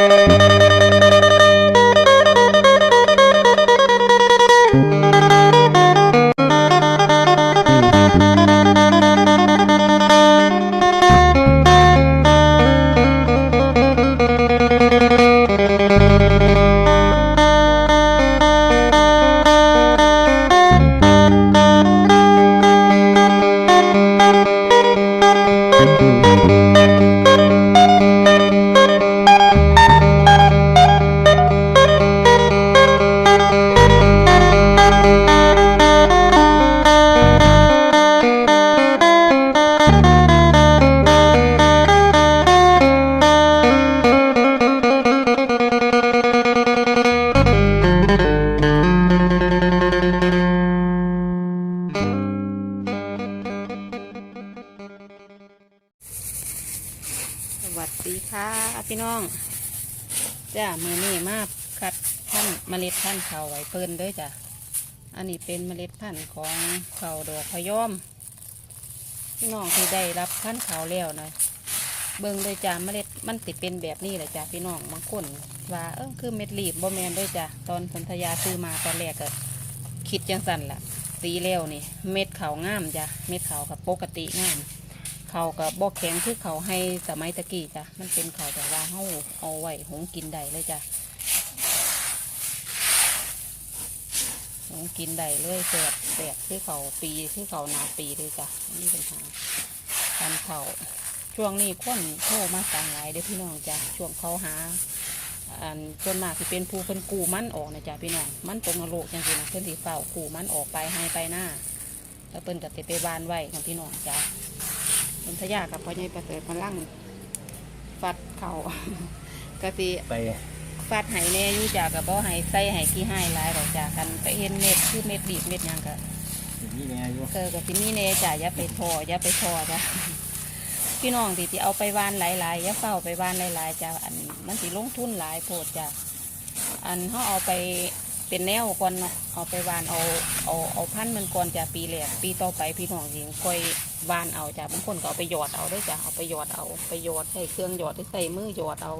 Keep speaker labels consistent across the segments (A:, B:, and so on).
A: ส จ้ามือนี่มาคัดท่านเมล็ดพันเขาไว้เพิ่นด้วยจ้ะอันนี้เป็นเมล็ดพันธุ์ของเขาดอกพยอมพี่น้องที่ได้รับพันธุ์เขาแล้วนะเบิ่งเลยจ้าเมล็ดมันติดเป็นแบบนี้เลยจ้ะพี่น้องบางคนว่าเออคือเม็ดรีบบ่แมนด้วยจ้ะตอนสนธยาซื้อมาตอนแรกก็คิดจังสั่นล่ะตีแล้วนี่ เม็ดเขางามจ้ะเม็ดเขากับปกติงาม เขากับบอกแข็งคือเขาให้สมัยตะกี้จ้ะมันเป็นเขาแต่ว่าเขาเอาไว้หงกินได้เลยจ้ะหงกินได้เลยแสบแสบคือเขาปีคือเขานาปีเลยจ้ะนี่เป็นหาการเขาช่วงนี้คนโทรมาสั่งหลายเด้อพี่น้องจ้ะช่วงเขาหาอันจนมากที่เป็นผู้เพิ่นกูมันออกนะจ้ะพี่น้องมันตรงนรกจังซี่นะเพิ่นสิเฝ้ากูมันออกไปให้ไปหน้าแล้วเพิ่นก็สิไปบานไว้ของพี่น้องจ้ะ นทยากับพ่อใหญ่ประเสริฐมาลั่งฟัดเขาก็สิ
B: ไป
A: ฟัดไห้แน่อยู่จ้ากับบ่ไห้ใส่ไห้ขี้ไห้หลายดอกจ้ากันไปเห็นเม็ดคือเม็ดบีบเม็ดหยังก็
B: อย่างนี้ไงอยู่
A: เกิดกับที่นี่แน่จ้าอย่าไปทออย่าไปทอจ้าพี่น้องที่ที่เอาไปวานหลายๆอย่าเฝ้าไปวานหลายๆจ้าอันมันสิลงทุนหลายโพดจ้าอันเขาเอาไปเป็นแนวก่อนเนาะเอาไปวานเอาเอาเอาพันธุ์มันก่อนจ้าปีแรกปีต่อไปพี่น้องยิงค่อย วานเอาจ้าบางคนก็เอาไปหยอดเอาด้วยจ้าเอาไปหยอดเอาไปหยอดใส่เครื่องหยอดใส่มือหยอดเอา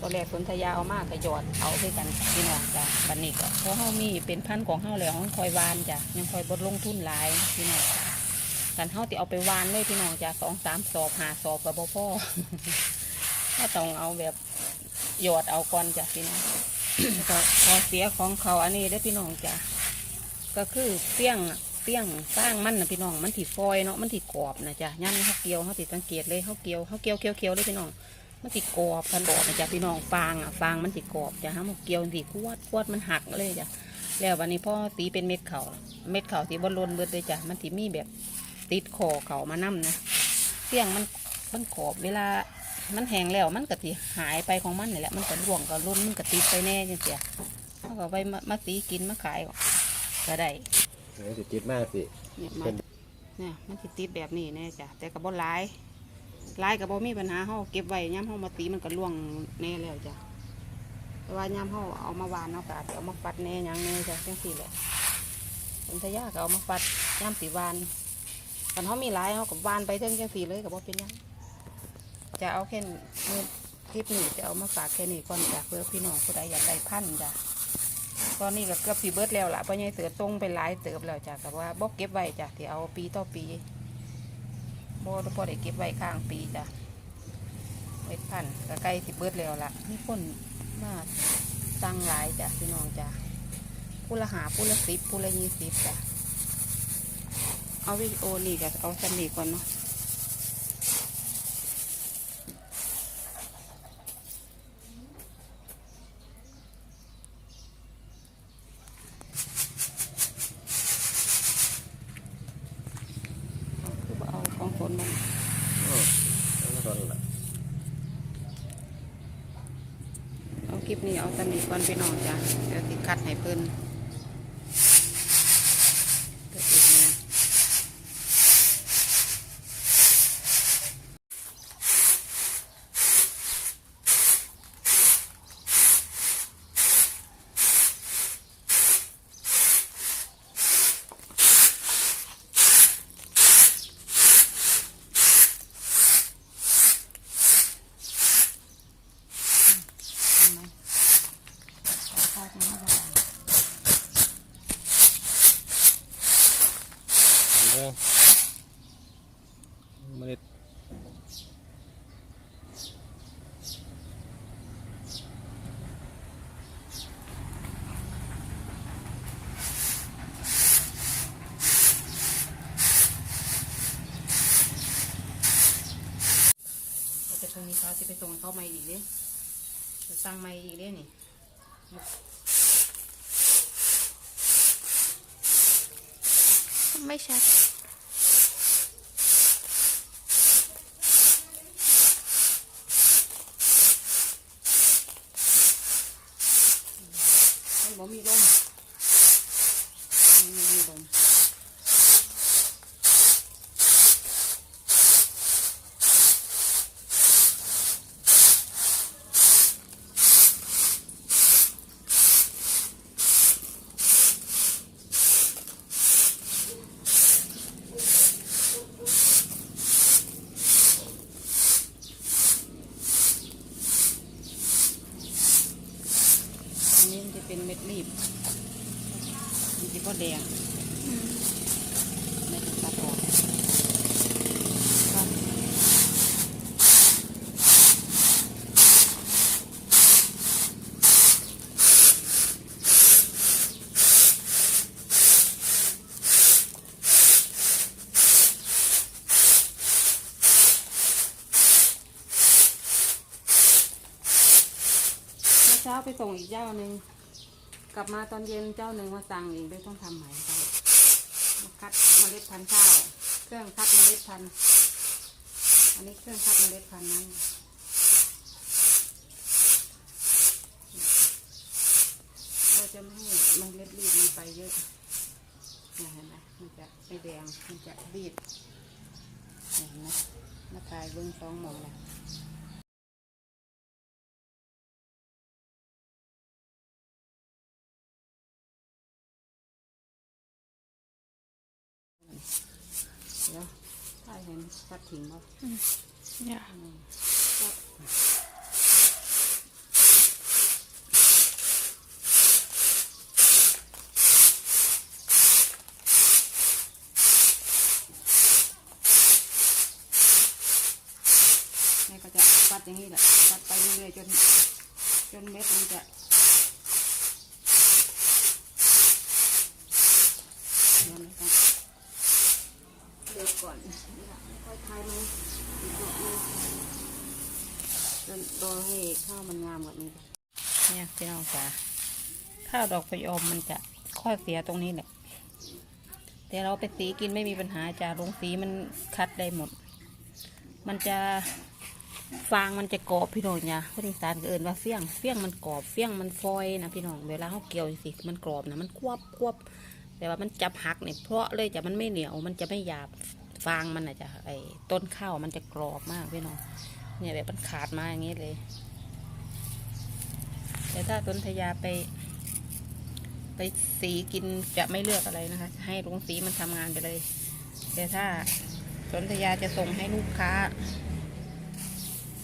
A: ตอนแรกสนธยาเอามากก็หยอดเอาด้วยกันพี่น้องจ้าบันนี้ก็เพราะเขามีเป็นพันของเขาแล้วเขาคอยวานจ้ายังคอยบดลงทุนหลายพี่น้องจ้ากันเขาที่เอาไปวานเลยพี่น้องจ้าสองสามสอบหาสอบกับพ่อก็ต้องเอาแบบหยอดเอาก่อนจ้ะพี่น้องก็พอเสียของเขาอันนี้ได้พี่น้องจ้ะก็คือเปี้ยงอะ เปี้ยงสร้างมันนะพี่น้อง มันถีฟอยเนาะ มันถีกรอบนะจ้ะย่ำเขาเกี่ยวเขาติดสังเกตเลยเขาเกี่ยวเขาเกี่ยวเกี่ยวเกี่ยวเลยพี่น้อง มันถีกรอบกันบอกนะจ้ะพี่น้อง ฟางอะ ฟางมันถีกรอบจ้ะฮะมันเกี่ยวถีขวดขวดมันหักเลยจ้ะ แล้ววันนี้พ่อตีเป็นเม็ดเขาเม็ดเขาที่บอลลนเบิดเลยจ้ะ มันถีมีแบบติดคอเขามานั่มนะเปี้ยงมันมันกรอบเวลา มันแห้งแล้วมันก็สิหายไปของมันนี่แหละ มันก็ร่วงก็รุ่นมันก็ติดไปแน่จังเสียเขาก็ไปมามาตีกินมาขายก็ได้
B: เดี๋ยวสิติดมากสิ
A: เนี่ยมันเนี่ยมันสิติดแบบนี้แน่จ้ะแต่ก็บ่หลายหลายก็บ่มีปัญหาเฮาเก็บไว้ย่ำเฮามาตีมันก็ร่วงแน่แล้วจ้ะแต่ว่าย่ำเฮาเอามาวานเนาะก็อาจจะเอามาฟัดแน่หยังแน่จ้ะจังซี่แหละเป็นทะยาก็เอามาฟัดย่ำสีวานกันเฮามีหลายเฮาก็วานไปเทิงจังซี่เลยก็บ่เป็นหยังจะเอาแค่มือคลิปนี้จะเอามาฝากแค่นี้ก่อนจ้ะเพื่อพี่น้องผู้ใดอยากได้พันธุ์จ้ะ ตอนนี้ก็เกือบสีเบิร์ดแล้วล่ะเพราะยังเสือตรงไปหลายเติบแล้วจ้ะแต่ว่าบ่เก็บไว้จ้ะที่เอาปีต่อปีบ่พอได้เก็บไว้ข้างปีจ้ะเม็ดพันธุ์ก็ใกล้สิเบิร์ดแล้วล่ะมีคนมาสั่งหลายจ้ะพี่น้องจ้ะผู้ละหาผู้ละสิบผู้ละยี่สิบจ้ะเอาวิโอนี่ก็เอาสนนี้ก่อนเนาะ คือบ่เอาของฝน มัน
B: อืมแล้วก็ตอนนั้น
A: เอาคลิปนี้เอาตันนี้ก่อนพี่น้องจ้ะเดี๋ยวติคัดให้เพิ่น เมล็ดแตพรุ่งนี้เขาจะไปส่งเขาใหม่อีกเด้จะสร้างใหม่อีกเด้นี่
C: ไม่ชัด
A: มันบ่มีลมไม่มีลมอันนี้มันจะเป็นเม็ด รีบมันจะก็แดงไม่ต้องตัดออกครับเมื่อเช้าไปส่งอีกเจ้าหนึ่ง กลับมาตอนเย็นเจ้าหนึ่งมาสั่งอีกเลยต้องทำใหม่ไปมาคัดเมล็ดพันธุ์ข้าวเครื่องคัดเมล็ดพันธุ์อันนี้เครื่องคัดเมล็ดพันธุ์นั้นเราจะไม่ให้เมล็ดรีบมันไปเยอะเนี่ยเห็นไหมมันจะไม่แดงมันจะรีบเห็นไหมมาถ่ายเบิ้งสองหมองเลย ถ้าเห็นสัดถิงบ่
C: เนี่ย
A: แม่ก็จะปัดอย่างนี้แหละปัดไปเรื่อยๆจนจนเม็ดมันจะเดี๋ยวไม่ต้องเลือ ก่อนค่อยทายมันอีกดอกหนึงจนรอให้ข้าวมันงามแบบนี้เนี่ยพี่น้องจ๋าข้าวดอกพยอมมันจะค่อยเสียตรงนี้แหละแต่เราไปสีกินไม่มีปัญหาจ้าลงสีมันคัดได้หมด มันจะฟางมันจะกรอบพี่น้องจ้ะคนอีสานก็เอินว่าเฟี้ยงเฟี้ยงมันกรอบเฟี้ยงมันฟอยนะพี่น้องเวลาเขาเกี่ยวสิมันกรอบนะมันควบควบแต่ว่ามันจับหักเนี่ยเพราะเลยจะมันไม่เหนียวมันจะไม่หยาบ ฟางมันนะจ้ะไอ้ต้นข้าวมันจะกรอบมากพี่น้องเนี่ยแบบมันขาดมาอย่างนี้เลยแต่ถ้าต้นทยาไป ไปสีกินจะไม่เลือกอะไรนะคะ ให้โรงสีมันทำงานไปเลย แต่ถ้าสนธยาจะส่งให้ลูกค้า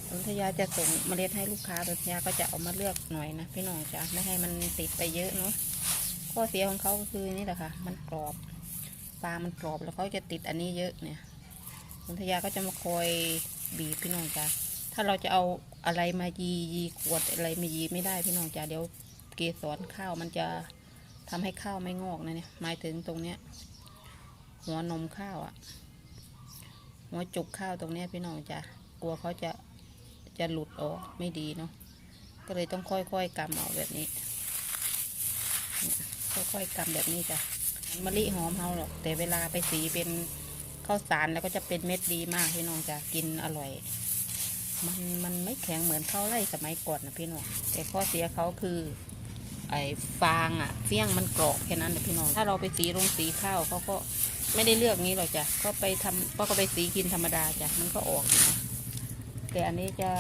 A: สนธยาจะส่งเมล็ดให้ลูกค้าสนธยาก็จะเอามาเลือกหน่อยนะพี่น้องจ้ะไม่ให้มันติดไปเยอะเนาะข้อเสียของเขาก็คือนี่แหละค่ะ มันกรอบ ปลามันกรอบแล้วเขาจะติดอันนี้เยอะเนี่ยสนธยาก็จะมาคอยบีบพี่น้องจ้ะถ้าเราจะเอาอะไรมายียีขวดอะไรมายีไม่ได้พี่น้องจ้ะเดี๋ยวเกสรข้าวมันจะทำให้ข้าวไม่งอกนะเนี่ยหมายถึงตรงเนี้ยหัวนมข้าวอะหัวจุกข้าวตรงเนี้ยพี่น้องจะกลัวเขาจะจะหลุดออกไม่ดีเนาะก็เลยต้องค่อยๆกำเอาแบบนี้ ค่อยๆกำแบบนี้จ้ะ มะลิหอมเฮาหรอก แต่เวลาไปสีเป็นข้าวสารแล้วก็จะเป็นเม็ดดีมากพี่น้องจะกินอร่อย มันมันไม่แข็งเหมือนข้าวไร่สมัยก่อนนะพี่น้องแต่ข้อเสียเขาคือ ไอ้ฟางอะเฟี้ยงมันกรอบแค่นั้นนะพี่น้องถ้าเราไปสีลงสีข้าวเขาก็ไม่ได้เลือกงี้หรอกจ้ะก็ไปทำก็ไปสีกินธรรมดาจ้ะมันก็ออกนะแต่อันนี้จะ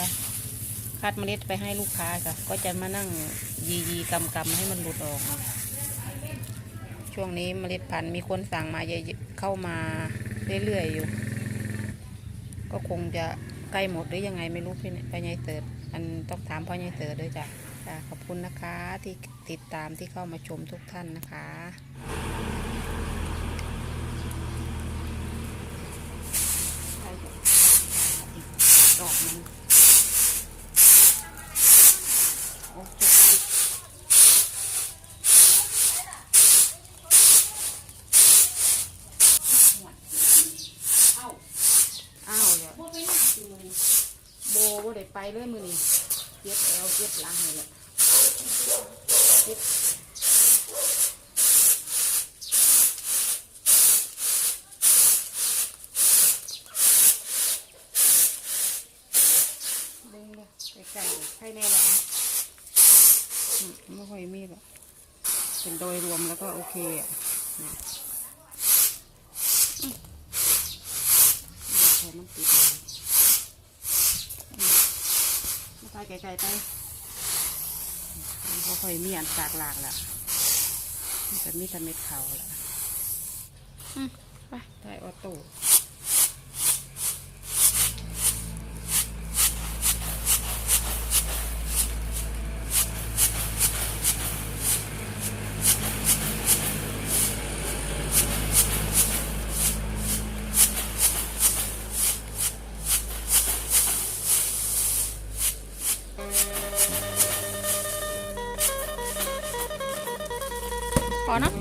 A: คัดเมล็ดไปให้ลูกค้าค่ะ ก็จะมานั่งยียีกำกำให้มันหลุดออกนะ ช่วงนี้เมล็ดพันธุ์มีคนสั่งมาเยอะเข้ามาเรื่อยๆอยู่ ก็คงจะใกล้หมดหรือยังไงไม่รู้พี่เนี่ยเติร์ดอันต้องถามพ่อใหญ่เติร์ดด้วยจ้ะค่ะขอบคุณนะคะที่ติดตามที่เข้ามาชมทุกท่านนะคะดอกมันอ้จุกอ้าว เดี๋ยวโบบ่ไปเลยมือนี่เจ็บแอวเจ็บหลังนี่แหละเจ็บเบิ่งเลยใกล้ๆใครแน่ละไม่ค่อยมีหรอกเป็นโดยรวมแล้วก็โอเคอะนะอืมพอมันติดเลยอืมมาไปไกลๆไปมันก็ค่อยมีอันปากหลากละมันจะมีแต่เม็ดเขาละ
C: อืมไป
A: ได้ออโต้
C: ஆனால்